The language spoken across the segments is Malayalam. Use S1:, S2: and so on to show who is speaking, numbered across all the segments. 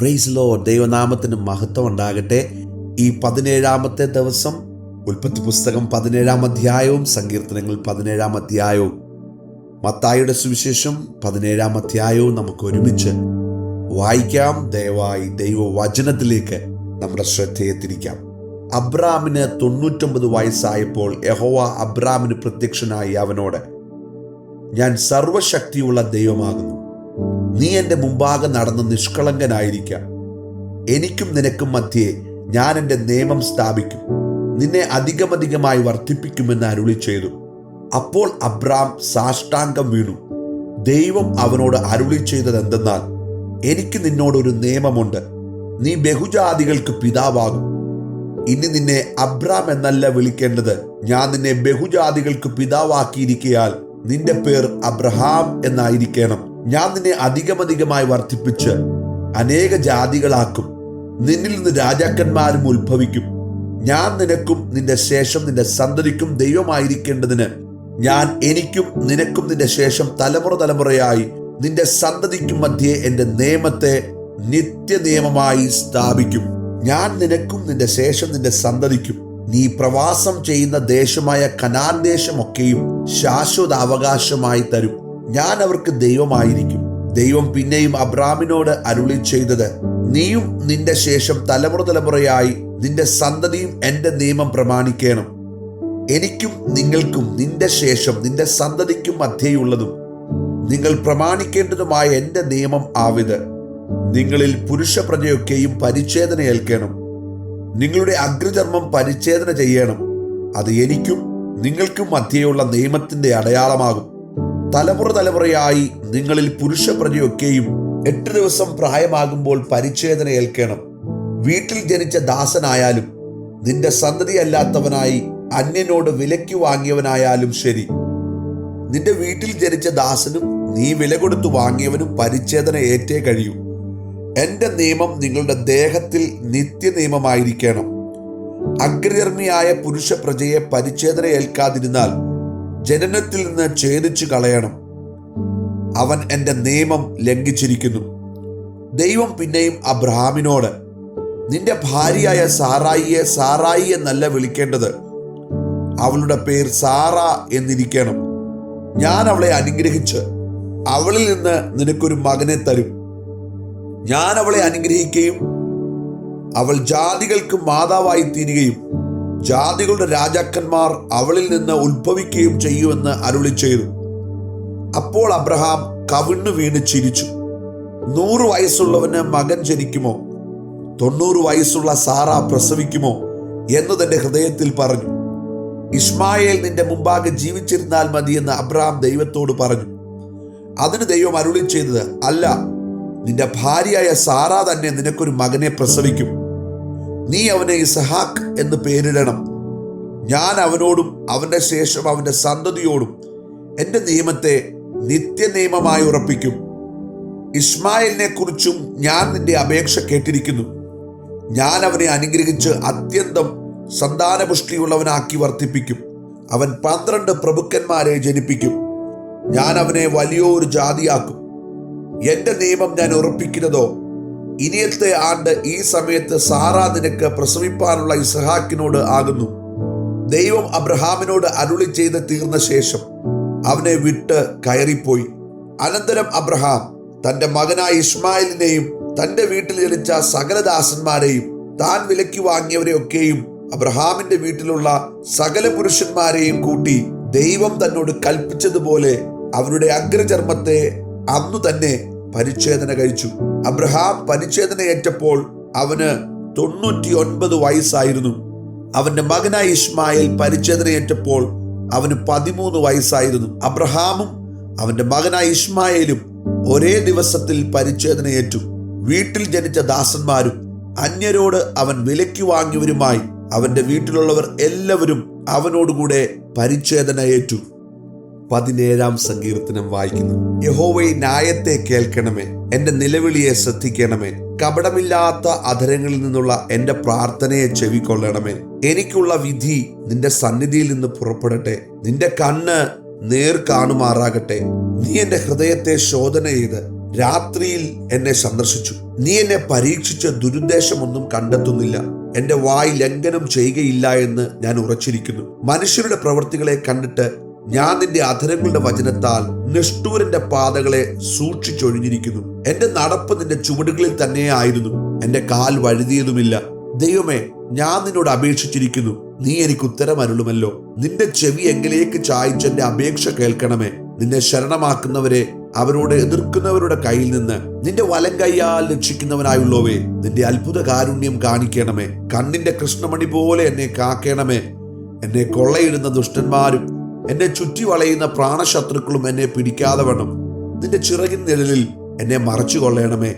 S1: പ്രൈസ് ലോ ദൈവനാമത്തിന് മഹത്വം ഉണ്ടാകട്ടെ. ഈ പതിനേഴാമത്തെ ദിവസം ഉൽപ്പത്തി പുസ്തകം പതിനേഴാം അധ്യായവും സങ്കീർത്തനങ്ങൾ പതിനേഴാം അധ്യായവും. മത്തായിയുടെ സുവിശേഷം പതിനേഴാം അധ്യായവും നമുക്ക് ഒരുമിച്ച് വായിക്കാം. ദയവായി ദൈവവചനത്തിലേക്ക് നമ്മുടെ ശ്രദ്ധയെ തിരിക്കാം. അബ്രാമിന് തൊണ്ണൂറ്റൊമ്പത് വയസ്സായപ്പോൾ യഹോവ അബ്രാമിന് പ്രത്യക്ഷനായി അവനോട് ഞാൻ സർവശക്തിയുള്ള ദൈവമാകുന്നു. നീ എന്റെ മുമ്പാകെ നടന്ന് നിഷ്കളങ്കനായിരിക്കാം. എനിക്കും നിനക്കും മധ്യേ ഞാൻ എന്റെ നിയമം സ്ഥാപിക്കും. നിന്നെ അധികമധികമായി വർദ്ധിപ്പിക്കുമെന്ന് അരുളി ചെയ്തു. അപ്പോൾ അബ്രാം സാഷ്ടാംഗം വീണു. ദൈവം അവനോട് അരുളി ചെയ്തത് എന്തെന്നാൽ എനിക്ക് നിന്നോടൊരു നിയമമുണ്ട്. നീ ബഹുജാതികൾക്ക് പിതാവാകും. ഇനി നിന്നെ അബ്രാം എന്നല്ല വിളിക്കേണ്ടത്. ഞാൻ നിന്നെ ബഹുജാതികൾക്ക് പിതാവാക്കിയിരിക്കയാൽ നിന്റെ പേർ അബ്രഹാം എന്നായിരിക്കണം. ഞാൻ നിന്നെ അധികമധികമായി വർദ്ധിപ്പിച്ച് അനേക ജാതികളാക്കും. നിന്നിൽ നിന്ന് രാജാക്കന്മാരും ഉത്ഭവിക്കും. ഞാൻ നിനക്കും നിന്റെ ശേഷം നിന്റെ സന്തതിക്കും ദൈവമായിരിക്കേണ്ടതിന് ഞാൻ എനിക്കും നിനക്കും നിന്റെ ശേഷം തലമുറ തലമുറയായി നിന്റെ സന്തതിക്കും മധ്യേ എന്റെ നിയമത്തെ നിത്യനിയമമായി സ്ഥാപിക്കും. ഞാൻ നിനക്കും നിന്റെ ശേഷം നിന്റെ സന്തതിക്കും നീ പ്രവാസം ചെയ്യുന്ന ദേശമായ കനാൻ ദേശമൊക്കെയും ശാശ്വത അവകാശമായി തരും. ഞാൻ അവർക്ക് ദൈവമായിരിക്കും. ദൈവം പിന്നെയും അബ്രാമിനോട് അരുളി ചെയ്തത് നീയും നിന്റെ ശേഷം തലമുറ തലമുറയായി നിന്റെ സന്തതിയും എന്റെ നിയമം പ്രമാണിക്കണം. എനിക്കും നിങ്ങൾക്കും നിന്റെ ശേഷം നിന്റെ സന്തതിക്കും മധ്യയുള്ളതും. നിങ്ങൾ പ്രമാണിക്കേണ്ടതുമായ എന്റെ നിയമം ആവിത്. നിങ്ങളിൽ പുരുഷ പ്രജയൊക്കെയും പരിച്ഛേദന ഏൽക്കണം നിങ്ങളുടെ അഗ്രചർമ്മം പരിച്ഛേദന ചെയ്യണം. അത് എനിക്കും നിങ്ങൾക്കും മധ്യയുള്ള നിയമത്തിന്റെ അടയാളമാകും. തലമുറ തലമുറയായി നിങ്ങളിൽ പുരുഷ പ്രതിയൊക്കെയും എട്ട് ദിവസം പ്രായമാകുമ്പോൾ പരിച്ഛേദന ഏൽക്കണം. വീട്ടിൽ ജനിച്ച ദാസനായാലും നിന്റെ സന്തതി അല്ലാത്തവനായി അന്യനോട് വിലയ്ക്ക് വാങ്ങിയവനായാലും ശരി. നിന്റെ വീട്ടിൽ ജനിച്ച ദാസനും നീ വില കൊടുത്തു വാങ്ങിയവനും പരിച്ഛേദന ഏറ്റേ കഴിയൂ. എന്റെ നിയമം നിങ്ങളുടെ ദേഹത്തിൽ നിത്യനിയമമായിരിക്കണം. അഗ്രധർമ്മിയായ പുരുഷ പ്രജയെ പരിച്ഛേദന ഏൽക്കാതിരുന്നാൽ ജനനത്തിൽ നിന്ന് ഛേദിച്ചു കളയണം. അവൻ എന്റെ നിയമം ലംഘിച്ചിരിക്കുന്നു. ദൈവം പിന്നെയും അബ്രഹാമിനോട് നിന്റെ ഭാര്യയായ സാറായിയെ സാറായി എന്നല്ല വിളിക്കേണ്ടത്. അവളുടെ പേർ സാറ എന്നിരിക്കണം. ഞാൻ അവളെ അനുഗ്രഹിച്ച് അവളിൽ നിന്ന് നിനക്കൊരു മകനെ തരും. ഞാൻ അവളെ അനുഗ്രഹിക്കുകയും അവൾ ജാതികൾക്ക് മാതാവായി തീരുകയും ജാതികളുടെ രാജാക്കന്മാർ അവളിൽ നിന്ന് ഉത്ഭവിക്കുകയും ചെയ്യുമെന്ന് അരുളി ചെയ്തു. അപ്പോൾ അബ്രഹാം കവിണ്ണു വീണ് ചിരിച്ചു. നൂറ് വയസ്സുള്ളവന് മകൻ ജനിക്കുമോ? തൊണ്ണൂറ് വയസ്സുള്ള സാറ പ്രസവിക്കുമോ? എന്ന് തന്റെ ഹൃദയത്തിൽ പറഞ്ഞു. ഇസ്മായേൽ നിന്റെ മുമ്പാകെ ജീവിച്ചിരുന്നാൽ മതിയെന്ന് അബ്രഹാം ദൈവത്തോട് പറഞ്ഞു. അതിന് ദൈവം അരുളി ചെയ്തത് അല്ല നിന്റെ ഭാര്യയായ സാറ തന്നെ നിനക്കൊരു മകനെ പ്രസവിക്കും. നീ അവനെ ഇസഹാക്ക് എന്ന് പേരിടണം. ഞാൻ അവനോടും അവന്റെ ശേഷം അവന്റെ സന്തതിയോടും എന്റെ നിയമത്തെ നിത്യനിയമമായി ഉറപ്പിക്കും. ഇസ്മായിലിനെ കുറിച്ചും ഞാൻ നിന്റെ അപേക്ഷ കേട്ടിരിക്കുന്നു. ഞാൻ അവനെ അനുഗ്രഹിച്ച് അത്യന്തം സന്താനപുഷ്ടിയുള്ളവനാക്കി വർദ്ധിപ്പിക്കും അവൻ പന്ത്രണ്ട് പ്രഭുക്കന്മാരെ ജനിപ്പിക്കും. ഞാൻ അവനെ വലിയൊരു ജാതിയാക്കും. എന്റെ നിയമം ഞാൻ ഉറപ്പിക്കുന്നതോ? ഇനിയത്തെ ആണ്ട് ഈ സമയത്ത് സാറാ നിനക്ക് പ്രസവിപ്പാനുള്ള ഇസഹാക്കിനോട് ആകുന്നു. ദൈവം അബ്രഹാമിനോട് അരുളി ചെയ്ത് തീർന്ന ശേഷം അവനെ വിട്ട് കയറിപ്പോയി. അനന്തരം അബ്രഹാം തന്റെ മകനായ ഇസ്മായിലിനെയും തന്റെ വീട്ടിൽ ജനിച്ച സകലദാസന്മാരെയും താൻ വിലയ്ക്ക് വാങ്ങിയവരെയൊക്കെയും അബ്രഹാമിന്റെ വീട്ടിലുള്ള സകല പുരുഷന്മാരെയും കൂട്ടി ദൈവം തന്നോട് കൽപ്പിച്ചതുപോലെ അവരുടെ അഗ്രചർമ്മത്തെ അന്നു തന്നെ പരിച്ഛേദന കഴിച്ചു. അബ്രഹാം പരിച്ഛേദന ഏറ്റപ്പോൾ അവന് തൊണ്ണൂറ്റി ഒൻപത് വയസ്സായിരുന്നു. അവന്റെ മകനായ ഇസ്മായിൽ പരിച്ഛേദന ഏറ്റപ്പോൾ അവന് പതിമൂന്ന് വയസ്സായിരുന്നു. അബ്രഹാമും അവന്റെ മകനായ ഇസ്മായേലും ഒരേ ദിവസത്തിൽ പരിച്ഛേദന ഏറ്റു. വീട്ടിൽ ജനിച്ച ദാസന്മാരും അന്യരോട് അവൻ വിലയ്ക്ക് വാങ്ങിയവരുമായി അവന്റെ വീട്ടിലുള്ളവർ എല്ലാവരും അവനോടുകൂടെ പരിച്ഛേദന ഏറ്റു. പതിനേഴാം സങ്കീർത്തനം വായിക്കുന്നു. യഹോവൈ ന്യായത്തെ കേൾക്കണമേ. എന്റെ നിലവിളിയെ ശ്രദ്ധിക്കണമേ. കപടമില്ലാത്ത അധരങ്ങളിൽ നിന്നുള്ള എന്റെ പ്രാർത്ഥനയെ ചെവിക്കൊള്ളണമേ. എനിക്കുള്ള വിധി നിന്റെ സന്നിധിയിൽ നിന്ന് പുറപ്പെടട്ടെ. നിന്റെ കണ്ണ് നേർ കാണുമാറാകട്ടെ. നീ എന്റെ ഹൃദയത്തെ ശോധന ചെയ്ത് രാത്രിയിൽ എന്നെ സന്ദർശിച്ചു. നീ എന്നെ പരീക്ഷിച്ച് ദുരുദ്ദേശമൊന്നും കണ്ടെത്തുന്നില്ല. എന്റെ വായി ലംഘനം ചെയ്യുകയില്ല എന്ന് ഞാൻ ഉറച്ചിരിക്കുന്നു. മനുഷ്യരുടെ പ്രവൃത്തികളെ കണ്ടിട്ട് ഞാൻ നിന്റെ അധരങ്ങളുടെ വചനത്താൽ നിഷ്ഠൂരന്റെ പാതകളെ സൂക്ഷിച്ചൊഴിഞ്ഞിരിക്കുന്നു. എന്റെ നടപ്പ് നിന്റെ ചുവടുകളിൽ തന്നെ ആയിരുന്നു എന്റെ കാൽ വഴുതിയതുമില്ല. ദൈവമേ ഞാൻ നിന്നോട് അപേക്ഷിച്ചിരിക്കുന്നു. നീ എനിക്ക് ഉത്തരം അരുളുമല്ലോ നിന്റെ ചെവി എങ്കിലേക്ക് ചായച്ചെന്റെ അപേക്ഷ കേൾക്കണമേ. നിന്നെ ശരണമാക്കുന്നവരെ അവരോട് എതിർക്കുന്നവരുടെ കയ്യിൽ നിന്ന് നിന്റെ വലം കൈയാൽ രക്ഷിക്കുന്നവനായുള്ളവേ നിന്റെ അത്ഭുത കാരുണ്യം കാണിക്കണമേ. കണ്ണിന്റെ കൃഷ്ണമണി പോലെ എന്നെ കാക്കണമേ. എന്നെ കൊള്ളയിടുന്ന ദുഷ്ടന്മാരും എന്നെ ചുറ്റി വളയുന്ന പ്രാണശത്രുക്കളും എന്നെ പിടിക്കാതെ വേണം. നിന്റെ ചിറകിൻ നിഴലിൽ എന്നെ മറച്ചു കൊള്ളണമേ.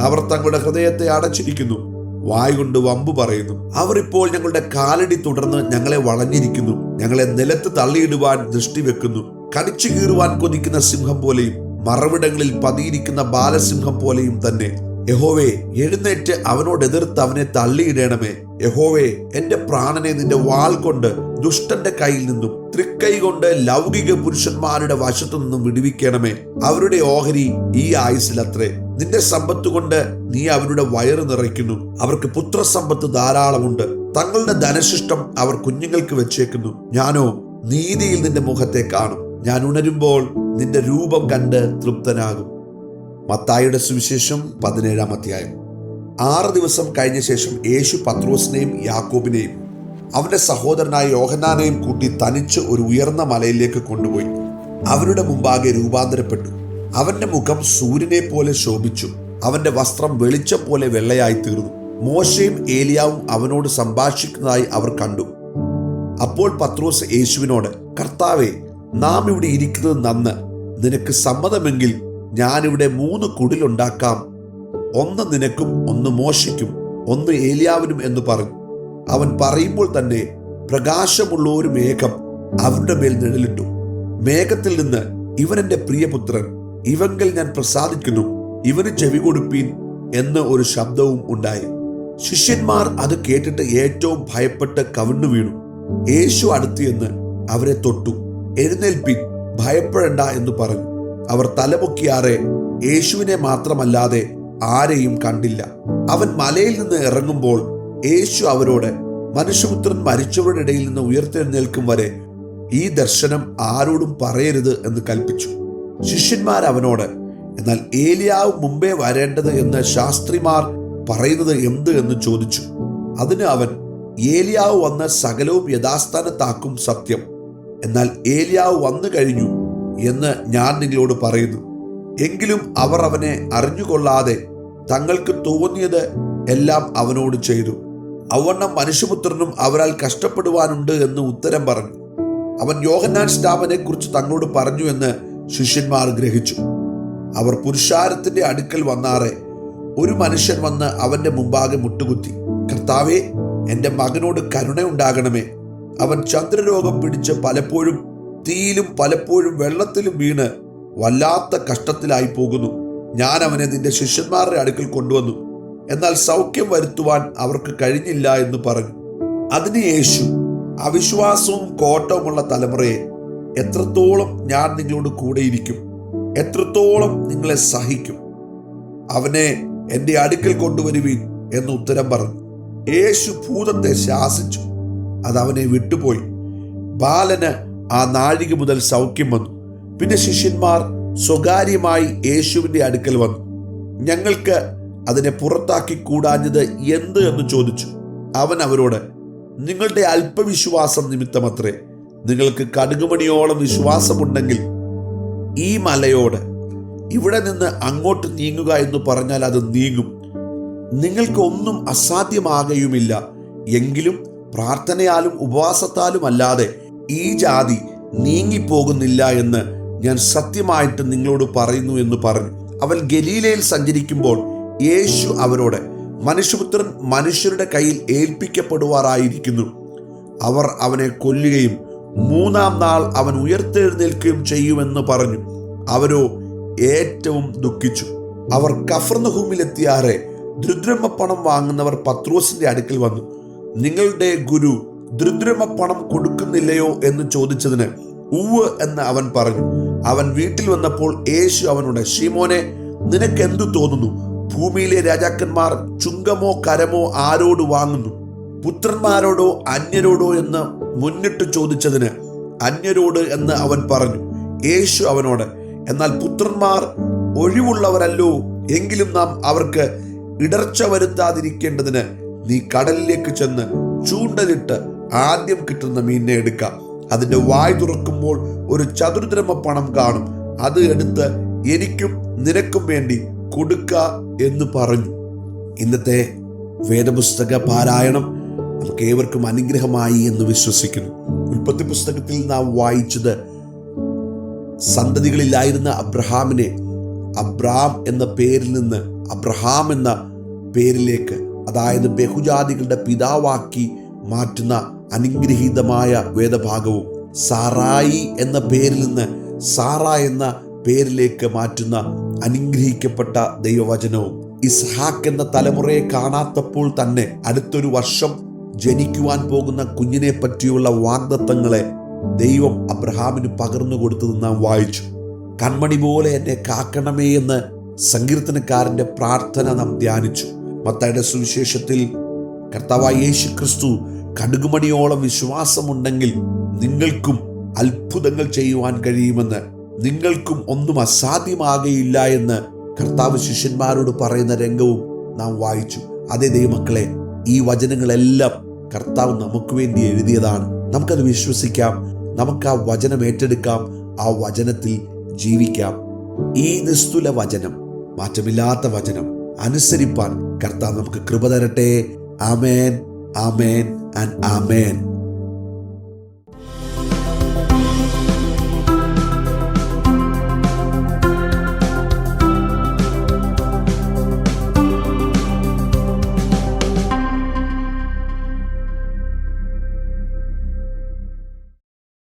S1: അവർ തങ്ങളുടെ ഹൃദയത്തെ അടച്ചിരിക്കുന്നു. വായുകൊണ്ട് വമ്പു പറയുന്നു. അവർ ഇപ്പോൾ ഞങ്ങളുടെ കാലടി തുടർന്ന് ഞങ്ങളെ വളഞ്ഞിരിക്കുന്നു. ഞങ്ങളെ നിലത്ത് തള്ളിയിടുവാൻ ദൃഷ്ടി വെക്കുന്നു. കടിച്ചു കീറുവാൻ കൊതിക്കുന്ന സിംഹം പോലെയും മറവിടങ്ങളിൽ പതിയിരിക്കുന്ന ബാലസിംഹം പോലെയും തന്നെ. യഹോവേ എഴുന്നേറ്റ് അവനോട് എതിർത്ത് അവനെ തള്ളിയിടണമേ. യഹോവേ എന്റെ പ്രാണനെ നിന്റെ വാൾ കൊണ്ട് ദുഷ്ടന്റെ കയ്യിൽ നിന്നും തൃക്കൈ കൊണ്ട് ലൗകിക പുരുഷന്മാരുടെ വശത്തു നിന്നും വിടുവിക്കണമേ. അവരുടെ ഓഹരി ഈ ആയുസിലത്രേ നിന്റെ സമ്പത്ത് കൊണ്ട് നീ അവരുടെ വയറ് നിറയ്ക്കുന്നു. അവർക്ക് പുത്രസമ്പത്ത് ധാരാളമുണ്ട്. തങ്ങളുടെ ധനശിഷ്ടം അവർ കുഞ്ഞുങ്ങൾക്ക് വെച്ചേക്കുന്നു. ഞാനോ നീതിയിൽ നിന്റെ മുഖത്തെ കാണും. ഞാൻ ഉണരുമ്പോൾ നിന്റെ രൂപം കണ്ട് തൃപ്തനാകും. മത്തായിയുടെ സുവിശേഷം പതിനേഴാം അധ്യായം. ആറ് ദിവസം കഴിഞ്ഞ ശേഷം യേശു പത്രോസിനെയും യാക്കോബിനെയും അവന്റെ സഹോദരനായ യോഹനാനെയും കൂട്ടി തനിച്ച് ഒരു ഉയർന്ന മലയിലേക്ക് കൊണ്ടുപോയി. അവരുടെ മുമ്പാകെ രൂപാന്തരപ്പെട്ടു. അവന്റെ മുഖം സൂര്യനെ പോലെ ശോഭിച്ചു. അവന്റെ വസ്ത്രം വെളിച്ചം പോലെ വെള്ളയായി തീർന്നു. മോശയും ഏലിയാവും അവനോട് സംഭാഷിക്കുന്നതായി അവർ കണ്ടു. അപ്പോൾ പത്രോസ് യേശുവിനോട് കർത്താവെ നാം ഇവിടെ ഇരിക്കുന്നത് നന്ന്. നിനക്ക് സമ്മതമെങ്കിൽ ഞാനിവിടെ മൂന്ന് കുടിലുണ്ടാക്കാം. ഒന്ന് നിനക്കും ഒന്ന് മോശയ്ക്കും ഒന്ന് ഏലിയാവിനും എന്ന് പറഞ്ഞു. അവൻ പറയുമ്പോൾ തന്നെ പ്രകാശമുള്ള ഒരു മേഘം അവരുടെ മേൽ നിഴലിട്ടു. മേഘത്തിൽ നിന്ന് ഇവൻ എന്റെ പ്രിയപുത്രൻ ഇവങ്കൽ ഞാൻ പ്രസാദിക്കുന്നു ഇവന് ചെവി കൊടുപ്പീൻ എന്ന് ഒരു ശബ്ദവും ഉണ്ടായി. ശിഷ്യന്മാർ അത് കേട്ടിട്ട് ഏറ്റവും ഭയപ്പെട്ട് കവിണ്ണു വീണു. യേശു അടുത്തിയെന്ന് അവരെ തൊട്ടു. എഴുന്നേൽപ്പിൻ ഭയപ്പെടണ്ട എന്ന് പറഞ്ഞു. അവർ തലപൊക്കിയാറെ യേശുവിനെ മാത്രമല്ലാതെ ആരെയും കണ്ടില്ല. അവൻ മലയിൽ നിന്ന് ഇറങ്ങുമ്പോൾ യേശു അവരോട് മനുഷ്യപുത്രൻ മരിച്ചവരുടെ ഇടയിൽ നിന്ന് ഉയർത്തെഴുന്നേൽക്കും വരെ ഈ ദർശനം ആരോടും പറയരുത് എന്ന് കൽപ്പിച്ചു. ശിഷ്യന്മാർ അവനോട് എന്നാൽ ഏലിയാവ് മുമ്പേ വരേണ്ടത് എന്ന് ശാസ്ത്രിമാർ പറയുന്നത് എന്ത്? എന്ന് ചോദിച്ചു. അതിന് അവൻ ഏലിയാവ് വന്ന് സകലവും യഥാസ്ഥാനത്താക്കും സത്യം. എന്നാൽ ഏലിയാവ് വന്നു കഴിഞ്ഞു എന്ന് ഞാൻ നിങ്ങളോട് പറയുന്നു. എങ്കിലും അവർ അവനെ അറിഞ്ഞുകൊള്ളാതെ തങ്ങൾക്ക് തോന്നിയത് എല്ലാം അവനോട് ചെയ്തു. അവണ്ണം മനുഷ്യപുത്രനും അവരാൽ കഷ്ടപ്പെടുവാനുണ്ട് എന്ന് ഉത്തരം പറഞ്ഞു. അവൻ യോഹന്നാൻ സ്റ്റാപനെ കുറിച്ച് തങ്ങളോട് പറഞ്ഞു എന്ന് ശിഷ്യന്മാർ ഗ്രഹിച്ചു. അവർ പുരുഷാരത്തിന്റെ അടുക്കൽ വന്നാറെ ഒരു മനുഷ്യൻ വന്ന് അവന്റെ മുമ്പാകെ മുട്ടുകുത്തി കർത്താവെ എന്റെ മകനോട് കരുണയുണ്ടാകണമേ അവൻ ചന്ദ്രരോഗം പിടിച്ച് പലപ്പോഴും തീയിലും പലപ്പോഴും വെള്ളത്തിലും വീണ് വല്ലാത്ത കഷ്ടത്തിലായി പോകുന്നു. ഞാൻ അവനെ നിന്റെ ശിഷ്യന്മാരുടെ അടുക്കൽ കൊണ്ടുവന്നു. എന്നാൽ സൗഖ്യം വരുത്തുവാൻ അവർക്ക് കഴിഞ്ഞില്ല എന്ന് പറഞ്ഞു. അതിന് യേശു അവിശ്വാസവും കോട്ടവുമുള്ള തലമുറയെ എത്രത്തോളം ഞാൻ നിങ്ങളോട് കൂടെയിരിക്കും എത്രത്തോളം നിങ്ങളെ സഹിക്കും അവനെ എന്റെ അടുക്കൽ കൊണ്ടുവരുവീൻ എന്ന് ഉത്തരം പറഞ്ഞു. യേശു ഭൂതത്തെ ശാസിച്ചു. അത് അവനെ വിട്ടുപോയി. ബാലന് ആ നാഴിക മുതൽ സൗഖ്യം വന്നു. പിന്നെ ശിഷ്യന്മാർ സ്വകാര്യമായി യേശുവിന്റെ അടുക്കൽ വന്നു. ഞങ്ങൾക്ക് അതിനെ പുറത്താക്കി കൂടാഞ്ഞത് എന്ത് എന്ന് ചോദിച്ചു. അവൻ അവരോട് നിങ്ങളുടെ അല്പവിശ്വാസം നിമിത്തമത്രേ നിങ്ങൾക്ക് കടുകുമണിയോളം വിശ്വാസമുണ്ടെങ്കിൽ ഈ മലയോട് ഇവിടെ നിന്ന് അങ്ങോട്ട് നീങ്ങുക എന്ന് പറഞ്ഞാൽ അത് നീങ്ങും. നിങ്ങൾക്കൊന്നും അസാധ്യമാകുകയുമില്ല എങ്കിലും പ്രാർത്ഥനയാലും ഉപവാസത്താലും അല്ലാതെ ഈ ജാതി നീങ്ങിപ്പോകുന്നില്ല എന്ന് ഞാൻ സത്യമായിട്ട് നിങ്ങളോട് പറയുന്നു എന്ന് പറഞ്ഞു. അവൻ ഗലീലയിൽ സഞ്ചരിക്കുമ്പോൾ യേശു അവരോട് മനുഷ്യപുത്രൻ മനുഷ്യരുടെ കയ്യിൽ ഏൽപ്പിക്കപ്പെടുവാറായിരിക്കുന്നു. അവർ അവനെ കൊല്ലുകയും മൂന്നാം നാൾ അവൻ ഉയർത്തെഴുന്നേൽക്കുകയും ചെയ്യുമെന്ന് പറഞ്ഞു. അവരോ ഏറ്റവും ദുഃഖിച്ചു. അവർ കഫർനഹൂമിലെത്തിയാറെ ദ്രുദ്രമ പണം വാങ്ങുന്നവർ പത്രോസിന്റെ അടുക്കൽ വന്നു. നിങ്ങളുടെ ഗുരു ദ്രുദ്രമ പണം കൊടുക്കുന്നില്ലയോ? എന്ന് ചോദിച്ചതിന് ഉവ് എന്ന് അവൻ പറഞ്ഞു. അവൻ വീട്ടിൽ വന്നപ്പോൾ യേശു അവനോട് ഷീമോനെ നിനക്ക് എന്തു തോന്നുന്നു? ഭൂമിയിലെ രാജാക്കന്മാർ ചുങ്കമോ കരമോ ആരോട് വാങ്ങുന്നു? പുത്രന്മാരോടോ അന്യരോടോ എന്ന് മുന്നിട്ട് ചോദിച്ചതിന് അന്യരോട് എന്ന് അവൻ പറഞ്ഞു. യേശു അവനോട് എന്നാൽ പുത്രന്മാർ ഒഴിവുള്ളവരല്ലോ എങ്കിലും നാം അവർക്ക് ഇടർച്ച വരുത്താതിരിക്കേണ്ടതിന് നീ കടലിലേക്ക് ചെന്ന് ചൂണ്ടലിട്ട് ആദ്യം കിട്ടുന്ന മീനിനെ എടുക്കാം. അതിന്റെ വായ് തുറക്കുമ്പോൾ ഒരു ചതുർദ്രമ പണം കാണും. അത് എടുത്ത് എനിക്കും നിനക്കും വേണ്ടി കൊടുക്ക എന്ന് പറഞ്ഞു. ഇന്നത്തെ വേദപുസ്തക പാരായണം നമുക്ക് ഏവർക്കും അനുഗ്രഹമായി എന്ന് വിശ്വസിക്കുന്നു. ഉൽപ്പത്തി പുസ്തകത്തിൽ നാം വായിച്ചത് സന്തതികളിലായിരുന്ന അബ്രഹാമിനെ അബ്രാം എന്ന പേരിൽ നിന്ന് അബ്രഹാം എന്ന പേരിലേക്ക് അതായത് ബഹുജാതികളുടെ പിതാവാക്കി മാറ്റുന്ന അനുഗ്രഹീതമായ വേദഭാഗവും സാറായി എന്ന പേരിൽ നിന്ന് സാറ എന്ന പേരിലേക്ക് മാറ്റുന്ന അനുഗ്രഹിക്കപ്പെട്ട ദൈവവചനവും ഇസ്ഹാക്ക് എന്ന തലമുറയെ കാണാത്തപ്പോൾ തന്നെ അടുത്തൊരു വർഷം ജനിക്കുവാൻ പോകുന്ന കുഞ്ഞിനെ പറ്റിയുള്ള വാഗ്ദത്തങ്ങളെ ദൈവം അബ്രഹാമിന് പകർന്നു കൊടുത്തത് നാം വായിച്ചു. കൺമണി പോലെ എന്നെ കാക്കണമേ എന്ന് സങ്കീർത്തനക്കാരന്റെ പ്രാർത്ഥന നാം ധ്യാനിച്ചു. മത്തയുടെ സുവിശേഷത്തിൽ കർത്താവായ യേശു ക്രിസ്തു കടുകുമണിയോളം വിശ്വാസമുണ്ടെങ്കിൽ നിങ്ങൾക്കും അത്ഭുതങ്ങൾ ചെയ്യുവാൻ കഴിയുമെന്ന് നിങ്ങൾക്കും ഒന്നും അസാധ്യമാകയില്ല എന്ന് കർത്താവ് ശിഷ്യന്മാരോട് പറയുന്ന രംഗവും നാം വായിച്ചു. അതേ ദൈവമക്കളെ ഈ വചനങ്ങളെല്ലാം കർത്താവ് നമുക്ക് വേണ്ടി എഴുതിയതാണ്. നമുക്കത് വിശ്വസിക്കാം. നമുക്ക് ആ വചനം ഏറ്റെടുക്കാം. ആ വചനത്തിൽ ജീവിക്കാം. ഈ നിസ്തുല വചനം മാറ്റമില്ലാത്ത വചനം അനുസരിപ്പാൻ കർത്താവ് നമുക്ക് കൃപ തരട്ടെ. ആമേൻ. ആമേൻ ആൻഡ് ആമേൻ